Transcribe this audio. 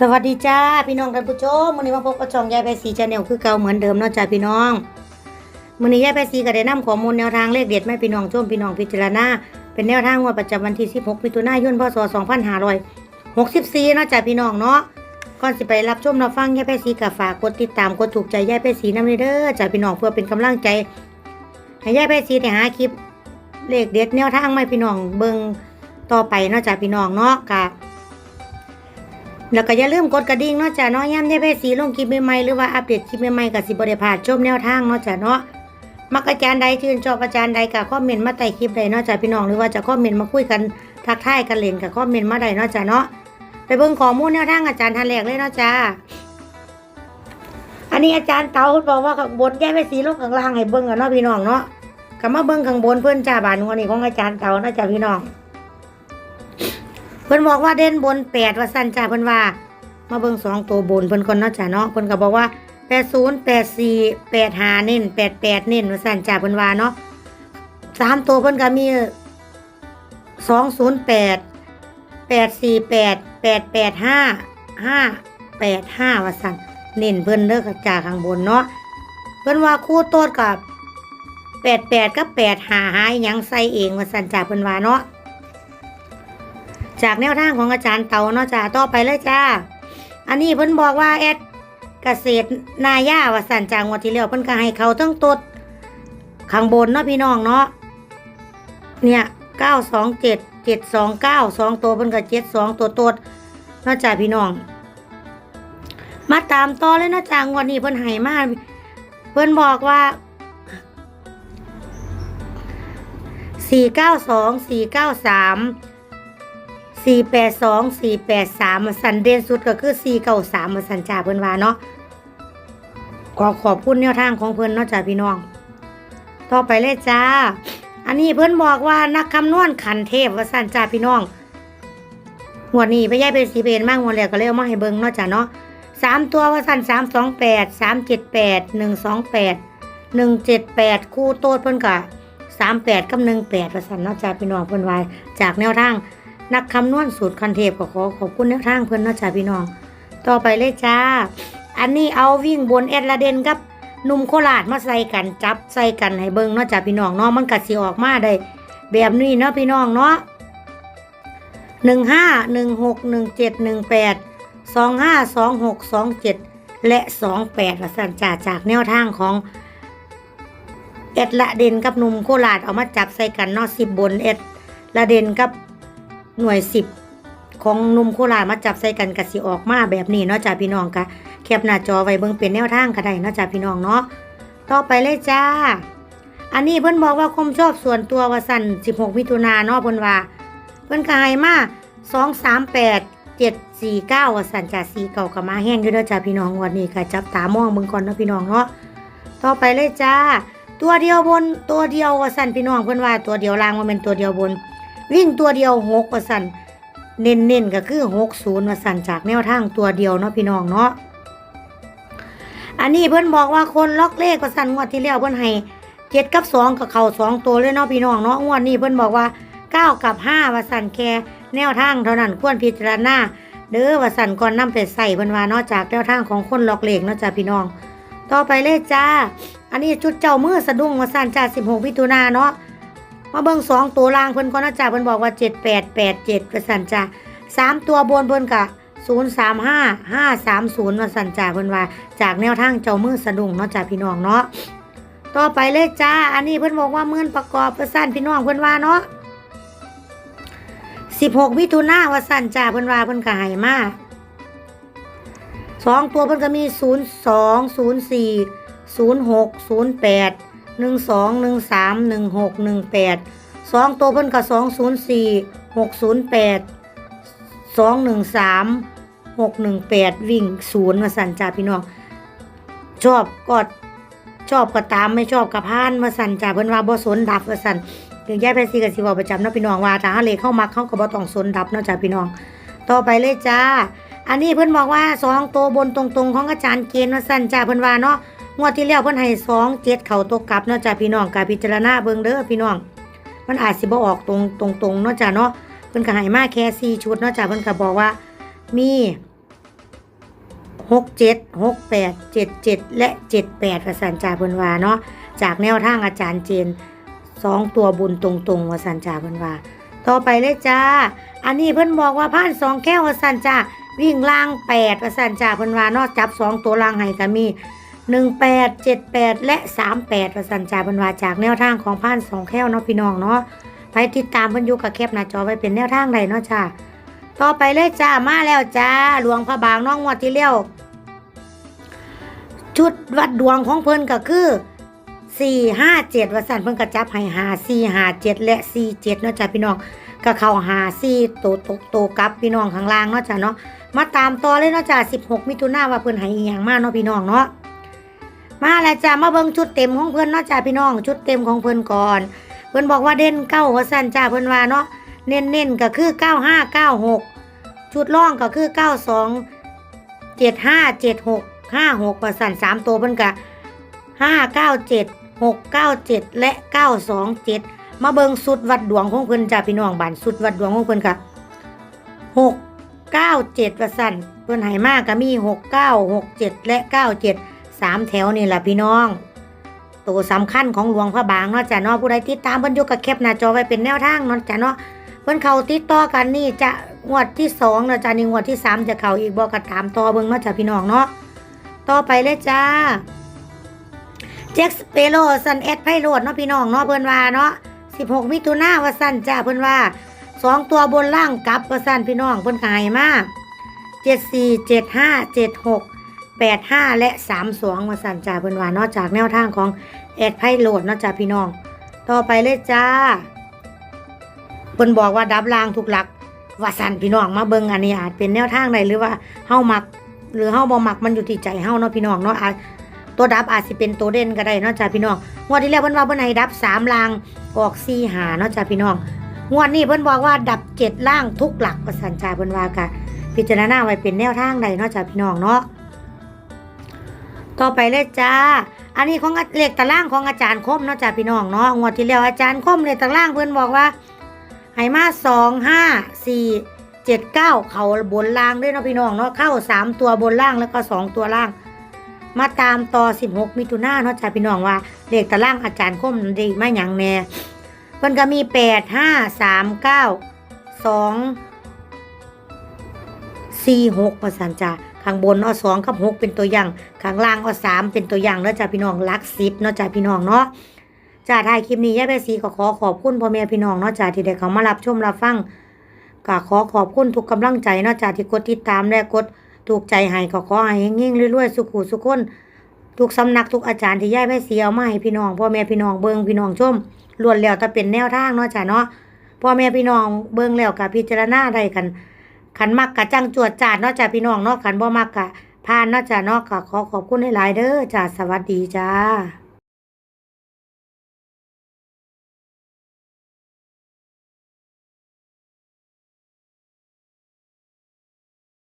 สวัสดีจ้าพี่น้องท่านผู้ชมมื้อนี้มาพบกับช่องยายแปซีชาแนลคือเก่าเหมือนเดิมเนาะจ้าพี่น้องมื้อนี้ยายแปซีก็ได้นำข้อมูลแนวทางเลขเด็ดแมาให้พี่น้องชมพี่น้องพิจารณาเป็นแนวทางงวดประจำวันที่ 16 มิถุนายนพศ 2564เนาะจ้าพี่น้องเนาะก่อนสิไปรับชมรับฟังยายแปซีก็ฝากกดติดตามกดถูกใจยายแปซีน้ำเด้อจ้าพี่น้องเพื่อเป็นกำลังใจให้ยายแปซีได้หาคลิปเลขเด็ดแนวทางมาให้พี่น้องเบิ่งต่อไปเนาะจ้าพี่น้องเนาะกะ แล้วก็อย่าลืมกดกระดิ่งเนาะจ้ะเนาะย่ำได้ไปสีลงคลิปใหม่ๆหรือว่าอัปเดตคลิปใหม่ๆกับสิบริพาดชมแนวทางเนาะจ้ะเนาะมักอาจารย์ใดชื่นชอบอาจารย์ใดกับคอมเมนต์มาใต้คลิปใดเนาะจ้ะพี่น้องหรือว่าจะคอมเมนต์มาคุยกันทักทายกันเล่นกับคอมเมนต์มาใดเนาะจ้ะเนาะไปเบิ่งข้อมูลแนวทางอาจารย์ทันแรกเลยเนาะจ้ะอันนี้อาจารย์เตาบอกว่าข้างบนแก้ไปสีลงข้างล่างให้เบิ่งกันเนาะพี่น้องเนาะก็มาเบิ่งข้างบนเพื่อนจ้าบานหัวนี่ของอาจารย์เตาเนาะจ้ะพี่น้อง เพิ่นบอกว่าเด่นบนแปดว่าสั้นจ้าเพิ่นว่า มาเบิ่งสองตัวบนเพิ่นก่อนเนาะจ้ะเนาะเพิ่นก็บอกว่าแปดศูนย์แปดสี่แปดห้าเน้นแปดแปดเน้นว่าสั้นจ้าเพิ่นว่าเนาะสามตัวเพิ่นก็มีสองศูนย์แปดแปดสี่แปดแปดแปดห้าห้าแปดห้าว่าสั้นเน้นเพิ่นเด้อกับจ้าข้างบนเนาะเพิ่นว่าคู่โต๊ดกับแปดแปดกับแปดห้าหายยังใส่เองว่าสั้นจ้าเพิ่นว่าเนาะ จากแนวทางของอาจารย์เตาเนาะจ้าต่อไปเลยจ้า อันนี้เพิ่นบอกว่าแอดเกษตรนายาว่าสันจางวดที่แล้วเพิ่นก็ให้เขาทั้งตดข้างบนเนาะพี่น้องเนาะเนี่ยเก้าสองเจ็ดเจ็ดสองเก้าสองตัวเพิ่นก็เจ็ดสองตัวตดเนาะจ้าพี่น้อง มาตามต่อเลยเนาะจ้างวดนี้เพิ่นให้มาเพิ่นบอกว่าสี่เก้าสองสี่เก้าสาม สี่แปดสองสี่แปดสามสันเด่นสุดก็คือสี่เก้าสามสันจ่าเพิ่นว่าเนาะขอขอบคุณแนวทางของเพิ่นเนาะจ้าพี่น้อง ต่อไปเลยจ้า อันนี้เพิ่นบอกว่านักคำนวณขันเทพว่าสันจ่าพี่น้องหัวนี้ไปย้ายไปสีเบนมากหัวแล้วก็เลยเอามาให้เบิ่งเนาะจ้าเนาะสามตัวว่าสันสามสองแปดสามเจ็ดแปดหนึ่งสองแปดหนึ่งเจ็ดแปดคู่โต๊ดเพิ่นกะสามแปดกับหนึ่งแปดว่าสันเนาะจ้าพี่น้องเพิ่นว่าจากแนวทาง นักคำนวณสูตรคันเทพก็ขอขอบคุณแนวทางเพื่อนนาะจ้าพี่น้อง ต่อไปเลยจ้า อันนี้เอาวิ่งบนแอดลาเดนกับหนุ่มโคราชมาใส่กันจับใส่กันให้เบิ่งเนาะจ้าพี่น้องเนาะมันกัดสิออกมาได้ แบบนี้เนาะพี่น้องเนาะหนึ่งห้าหนึ่งหกหนึ่งเจ็ดหนึ่งแปดสองห้าสองหกสองเจ็ดและสองแปดละสันจ่าจากแนวทางของแอดละเดนกับหนุ่มโคราชเอามาจับใส่กันเนาะสิบบนแอดละเดนกับ หน่วยสิบของนุ่มโครามาจับใส่กันกสิออกมาแบบนี้เนาะจ้าพี่น้องกะแคปหน้าจอไว้เบิ่งเป็นแนวทางก็ได้เนาะจ้าพี่น้องเนาะต่อไปเลยจ้า อันนี้เพิ่นบอกว่าคมชอบส่วนตัวว่าสั่น16มิถุนาเนาะเพิ่นว่า เพิ่นก็ให้มา238 749ว่เก้าวสันจ้า4เก่าก็มาแห้งอยู่เด้อจ้าพี่น้องวันนี้ก็จับตามองเบิ่งก่อนเนาะพี่น้องเนาะต่อไปเลยจ้า ตัวเดียวบนตัวเดียววสันพี่น้องเพิ่นว่าตัวเดียวล่างว่าเป็นตัวเดียวบน วิ่งตัวเดียวหกว่าสันเน้นเน้นๆก็คือหกศูนย์ว่าสันจากแนวทางตัวเดียวเนาะพี่น้องเนาะอันนี้เพิ่อนบอกว่าคนล็อกเลขว่าสันงวดที่แล้วเพิ่อนให้เจ็ดกับสองกับเข่าสองตัวเลยเนาะพี่น้องเนาะงวดนี้เพิ่อนบอกว่าเก้ากับห้าว่าสันแค่แนวทางเท่านั้นควรพิจารณาเด้อว่าสันก่อนนำไปใส่เพิ่อนว่าเนาะจากแนวทางของคนล็อกเลขเนาะจ้าพี่น้อง ต่อไปเลยจ้า อันนี้ชุดเจ้ามือสะดุ้งว่าสันจ้าสิบหกมิถุนาเนาะ มาเบิ่งสองตัวล่างเพิ่นก็น่าจะเพิ่นบอกว่าเจ็ดแปดแปดเจ็ดว่าสันจ้าสามตัวบนเพิ่นกะศูนย์สามห้าห้าสามศูนย์ว่าสันจ้าเพิ่นว่า จากแนวทางเจ้ามือสะดุ้งเนาะจ้าพี่น้องเนาะต่อไปเลยจ้า อันนี้เพิ่นบอกว่าเมื่อนประกอบว่าสันพี่น้องเพิ่นว่าเนาะสิบหกมิถุนาว่าสันจ้าเพิ่นว่าเพิ่นก็ให้มาสองตัวเพิ่นก็มีศูนย์สองศูนย์สี่ศูนย์หกศูนย์แปด หนึ่งสองหนึ่งสามหนึ่งหกหนึ่งแปดสองตัวเพิ่นกับสองศูนย์สี่หกศูนย์แปดสองหนึ่งสามหกหนึ่งแปดวิ่งศูนย์มาสั่นจ้าพี่น้อง ชอบก็ชอบก็ตามไม่ชอบก็พานมาสั่นจ้าเพิ่นว่าบ่สนดับมาสั่นถึงแยกไปซีกับสิบอกประจำเนาะพี่น้องว่าถ้าหาเลเข้ามาเข้าก็บ่ต้องสนดับเนาะจ้าพี่น้อง ต่อไปเลยจ้า อันนี้เพิ่นบอกว่าสองตัวบนตรงๆ ของอาจารย์เกณฑ์มาสั่นจ้าเพิ่นว่าเนาะ งวดที่แล้วเพิ่นให้สองเจ็ดเข่าตกกลับเนาะจ้าพี่น้องกาพิจารณาเบิ่งเด้อพี่น้อง มันอาจสิบ่ออกตรงตรงๆเนาะจ้าเนาะเพิ่นก็ให้มาแค่สี่ชุดเนาะจ้าเพิ่นก็บอกว่ามีหกเจ็ดหกแปดเจ็ดเจ็ดและเจ็ดแปดวสันจาเพิ่นว่าเนาะจากแนวทางอาจารย์เจนสองตัวบุญตรงๆวสันจาเพิ่นว่า ต่อไปเลยจ้า อันนี้เพิ่นบอกว่าผ่านสองแก้ววสันจาวิ่งล่างแปดวสันจาเพิ่นว่านอกจับสองตัวล่างให้ก็มี หนึ่งแปดเจ็ดแปดและสามแปดวสันจาเพิ่นว่าจากแนวทางของผ่านสองแก้วเนาะพี่น้องเนาะไปติดตามเพิ่นอยู่กับแคปหน้าจอไว้เป็นแนวทางใดเนาะจ้าต่อไปเลยจ้ามาแล้วจ้าหลวงพระบางน้องงวดที่เลี้ยวชุดวัดดวงของเพิ่นก็คือสี่ห้าเจ็ดวสันเพิ่นก็จับให้หาสี่หาเจ็ดและสี่เจ็ดเนาะจ้าพี่น้องก็เข้าหาสี่โตโตโตกับพี่น้องข้างล่างเนาะจ้าเนาะมาตามต่อเลยเนาะจ้าสิบหกมิถุนาว่าเพิ่นให้อีหยังมาเนาะพี่น้องเนาะ มาแล้วจ้ามาเบิ้งชุดเต็มของเพื่อนเนาะจ้าพี่น้องชุดเต็มของเพื่อนก่อน เพื่อนบอกว่าเด่นเก้าว่าสั้นจ้าเพื่อนว่าเนาะเน้นเน้นก็คือเก้าห้าเก้าหกชุดล่องก็คือเก้าสองเจ็ดห้าเจ็ดหกห้าหกว่าสั้นสามตัวเพื่อนกะห้าเก้าเจ็ดหกเก้าเจ็ดและเก้าสองเจ็ดมาเบิ้งสุดวัดดวงของเพื่อนจ้าพี่น้องบานสุดวัดดวงของเพื่อนกะหกเก้าเจ็ดว่าสั้นเพื่อนหายมากก็มีหกเก้าหกเจ็ดและเก้าเจ็ด 97 3แถวนี่แหละพี่น้องตัวสำคัญของหลวงพระบางเนาะจ้ะเนาะผู้ใดติดตามเพิ่นยู่กับแคปหน้าจอไว้เป็นแนวทางเนาะจ้ะเนาะเพิ่นเข้าติดต่อกันนี่จะงวดที่สองเนาะจ้ะนี่งวดที่สามจะเข้าอีกบ่ก็ตามต่อเบิ่งเนาะจ้ะพี่น้องเนาะต่อไปเลยจ้าแจ็คสเปโรซันเอสไพโรดเนาะพี่น้องเนาะเพิ่นว่าเนาะ16 มิถุนาว่าสั้นจ้าเพิ่นว่าสองตัวบนล่างกลับว่าสั้นพี่น้องเพิ่นก็ให้มา74 75 85 และ 32ว่าสั้นจ้าเพิ่นว่านอกจากแนวทางของแอดไพโหลดเนาะจ้าพี่น้อง ต่อไปเลยจ้าเพิ่นบอกว่าดับรางทุกหลักว่าสันพี่น้องมาเบิ่งอันนี้อาจเป็นแนวทางใดหรือว่าเฮามัก หรือเฮาบ่มักมันอยู่ที่ใจเฮาเนาะพี่น้องเนาะอาจตัวดับอาจสิเป็นตัวเด่นก็ได้เนาะจ้าพี่น้องงวดที่แล้วเพิ่นว่าเพิ่นให้ดับสามรางออกสี่หานาะจ้าพี่น้องงวดนี้เพิ่นบอกว่าดับเจ็ดล่างทุกหลักว่าสันจ้าเพิ่นว่ากะพิจารณาไว้เป็นแนวทางใดเนาะจ้าพี่น้องเนาะ ต่อไปเลยจ้า อันนี้ของเลขตารางของอาจารย์คมเนาะจ้าพี่น้องเนาะงวดที่แล้วอาจารย์คมเลขตารางเพิ่อนบอกว่าให้มาสองห้าสี่เจ็ดเก้าเขาบนล่างด้วยเนาะพี่น้องเนาะเข้าสามตัวบนล่างแล้วก็สองตัวล่าง มาตามต่อสิบหกมิถุนาเนาะจ้าพี่น้องว่าเลขตารางอาจารย์คมดีมาอย่งแน่เพิ่นก็มีแปดห้าสามเก้าสองสี่หกประสันจ้า ข้างบนเอาสองกับหกเป็นตัวอย่างข้างล่างเอาสามเป็นตัวอย่างแล้วจ้าพี่น้องรักสิบเนาะจ้าพี่น้องเนาะจ้าถ่ายคลิปนี้ย่าแม่สีก็ขอขอบคุณพ่อแม่พี่น้องเนาะจ้าที่ได้เขามารับชมรับฟังก็ขอขอบคุณทุกกำลังใจเนาะจ้าที่กดติดตามและกดถูกใจให้ก็ขอให้เฮงๆรวยๆสุขุสุขคนทุกสำนักทุกอาจารย์ที่ย่าแม่สีเอามาให้พี่น้องพ่อแม่พี่น้องเบิงพี่น้องชมล้วนแล้วแต่เป็นแนวทางเนาะจ้าเนาะพ่อแม่พี่น้องเบิ่งแล้วก็พิจารณาได้กัน ขันมักกะจังจวดจาดเนาะจ้าพี่น้องเนาะขันบ่มักกะพานเนาะจ้าเนาะกะขอขอบคุณหลายๆเด้อจ้าสวัสดีจ้า